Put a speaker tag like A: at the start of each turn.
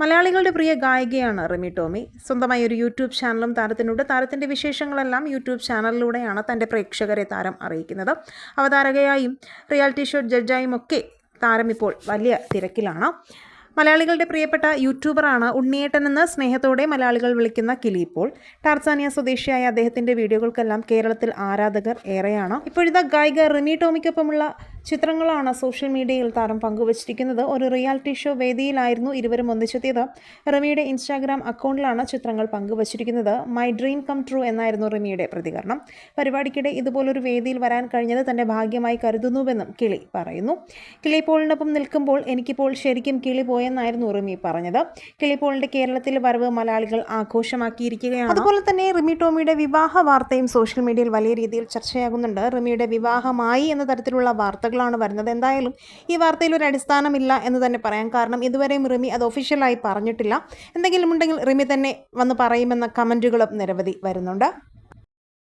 A: മലയാളികളുടെ പ്രിയ ഗായികയാണ് റെമി ടോമി. സ്വന്തമായി ഒരു യൂട്യൂബ് ചാനലും താരത്തിനുണ്ട്. താരത്തിന്റെ വിശേഷങ്ങളെല്ലാം യൂട്യൂബ് ചാനലിലൂടെയാണ് തന്റെ പ്രേക്ഷകരെ താരം അറിയിക്കുന്നത്. അവതാരകയായും റിയാലിറ്റി ഷോ ജഡ്ജായും ഒക്കെ താരം ഇപ്പോൾ വലിയ തിരക്കിലാണ്. മലയാളികളുടെ പ്രിയപ്പെട്ട യൂട്യൂബറാണ് ഉണ്ണിയേട്ടൻ എന്ന് സ്നേഹത്തോടെ മലയാളികൾ വിളിക്കുന്ന കിലി ഇപ്പോൾ. ടാർസാനിയ സ്വദേശിയായ അദ്ദേഹത്തിന്റെ വീഡിയോകൾക്കെല്ലാം കേരളത്തിൽ ആരാധകർ ഏറെയാണ്. ഇപ്പോഴത്തെ ഗായിക റിമി ടോമിക്കൊപ്പമുള്ള ചിത്രങ്ങളാണ് സോഷ്യൽ മീഡിയയിൽ താരം പങ്കുവച്ചിരിക്കുന്നത്. ഒരു റിയാലിറ്റി ഷോ വേദിയിലായിരുന്നു ഇരുവരും ഒന്നിച്ചെത്തിയത്. റിമിയുടെ ഇൻസ്റ്റാഗ്രാം അക്കൗണ്ടിലാണ് ചിത്രങ്ങൾ പങ്കുവച്ചിരിക്കുന്നത്. മൈ ഡ്രീം കം ട്രൂ എന്നായിരുന്നു റിമിയുടെ പ്രതികരണം. പരിപാടിക്കിടെ ഇതുപോലൊരു വേദിയിൽ വരാൻ കഴിഞ്ഞത് തന്റെ ഭാഗ്യമായി കരുതുന്നുവെന്നും കിളി പറയുന്നു. കിളി പോളിനൊപ്പം നിൽക്കുമ്പോൾ എനിക്കിപ്പോൾ ശരിക്കും കിളി പോയെന്നായിരുന്നു റിമി പറഞ്ഞത്. കിളി പോളിന്റെ കേരളത്തിലെ വരവ് മലയാളികൾ ആഘോഷമാക്കിയിരിക്കുകയാണ്. അതുപോലെ തന്നെ റിമി ടോമിയുടെ വിവാഹ വാർത്തയും സോഷ്യൽ മീഡിയയിൽ വലിയ രീതിയിൽ ചർച്ചയാകുന്നുണ്ട്. റിമിയുടെ വിവാഹമായി എന്ന തരത്തിലുള്ള വാർത്തകളാണ് വരുന്നത്. എന്തായാലും ഈ വാർത്തയിൽ ഒരു അടിസ്ഥാനമില്ല എന്ന് തന്നെ പറയാം. കാരണം ഇതുവരെയും റിമി അത് ഒഫീഷ്യലായി പറഞ്ഞിട്ടില്ല. എന്തെങ്കിലും ഉണ്ടെങ്കിൽ റിമി തന്നെ വന്ന് പറയുമെന്ന കമന്റുകളും നിരവധി വരുന്നുണ്ട്.